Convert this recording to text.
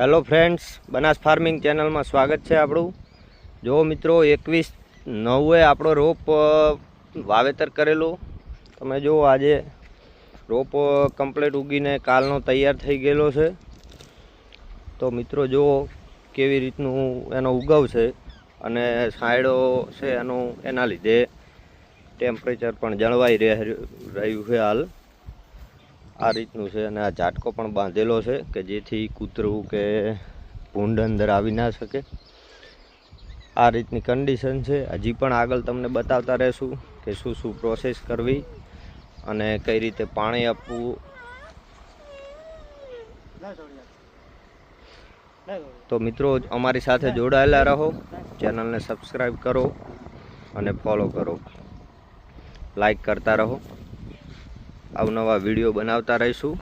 Hello friends Banas farming ચેનલમાં સ્વાગત છે આપણું. જો મિત્રો, એકવીસ નવે આપણો રોપ વાવેતર કરેલો. તમે જુઓ આજે રોપ કમ્પ્લીટ ઉગીને કાલનો તૈયાર થઈ ગયેલો છે. તો મિત્રો જુઓ કેવી રીતનું એનો ઉગવ છે અને સાયડો છે એનું, એના લીધે ટેમ્પરેચર પણ જળવાઈ રહે- રહ્યું છે હાલ. આ રીતનું છે અને આ ઝાટકો પણ બાંધેલો છે કે જેથી કૂતરું કે ભૂંડ અંદર આવી ના શકે. આ રીતની કન્ડિશન છે. હજી પણ આગળ તમને બતાવતા રહેશું કે શું શું પ્રોસેસ કરવી અને કઈ રીતે પાણી આપવું. તો મિત્રો, અમારી સાથે જોડાયેલા રહો. ચેનલને સબસ્ક્રાઈબ કરો અને ફોલો કરો. લાઈક કરતા રહો. અવનવા વીડિયો બનાવતા રહીશું.